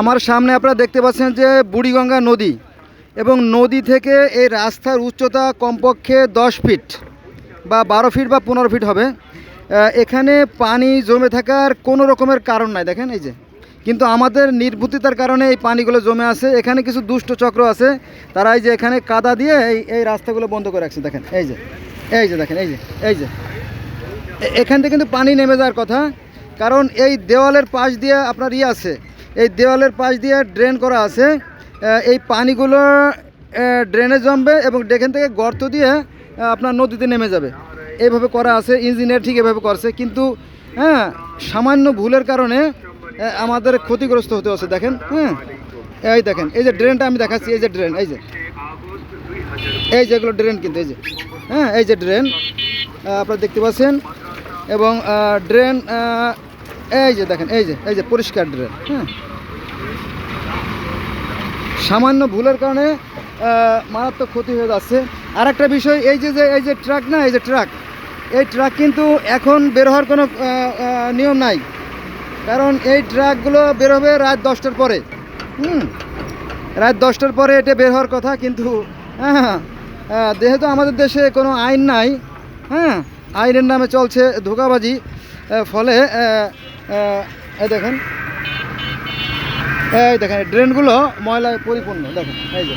আমার সামনে আপনারা দেখতে পাচ্ছেন যে বুড়িগঙ্গা নদী এবং নদী থেকে এই রাস্তার উচ্চতা কমপক্ষে দশ ফিট বা বারো ফিট বা পনেরো ফিট হবে। এখানে পানি জমে থাকার কোনো রকমের কারণ নাই, দেখেন এই যে। কিন্তু আমাদের নির্বুদ্ধিতার কারণে এই পানিগুলো জমে আছে। এখানে কিছু দুষ্ট চক্র আছে, তারা এই যে এখানে কাদা দিয়ে এই এই রাস্তাগুলো বন্ধ করে রাখছে, দেখেন, এই যে এই যে, দেখেন, এই যে এই যে। এখান থেকে কিন্তু পানি নেমে যাওয়ার কথা, কারণ এই দেওয়ালের পাশ দিয়ে আপনার ইয়ে আছে এই দেওয়ালের পাশ দিয়ে ড্রেন করা আছে। এই পানিগুলো ড্রেনে জমবে এবং এখান থেকে গর্ত দিয়ে আপনার নদীতে নেমে যাবে। এইভাবে করা আছে, ইঞ্জিনিয়ার ঠিক এভাবে করছে। কিন্তু হ্যাঁ সামান্য ভুলের কারণে আমাদের ক্ষতিগ্রস্ত হতে হচ্ছে। দেখেন হ্যাঁ এই দেখেন, এই যে ড্রেনটা আমি দেখাচ্ছি, এই যে ড্রেন, এই যে। এই যেগুলো ড্রেন কিন্তু, এই যে। হ্যাঁ এই যে ড্রেন আপনারা দেখতে পাচ্ছেন। এবং ড্রেন এই যে দেখেন এই যে এই যে পরিষ্কার ড্রেন হ্যাঁ। সামান্য ভুলের কারণে মারাত্মক ক্ষতি হয়ে যাচ্ছে। আর একটা বিষয় এই যে যে এই যে ট্রাক না এই যে ট্রাক এই ট্রাক কিন্তু এখন বের হওয়ার কোনো নিয়ম নাই। কারণ এই ট্রাকগুলো বের হবে রাত দশটার পরে হুম। রাত দশটার পরে এটা বের হওয়ার কথা কিন্তু হ্যাঁ আহ, যেহেতু আমাদের দেশে কোনো আইন নাই হ্যাঁ আইনের নামে চলছে ধোকাবাজি ফলে এই দেখেন। এই দেখেন ড্রেনগুলো ময়লায় পরিপূর্ণ দেখেন এই যে।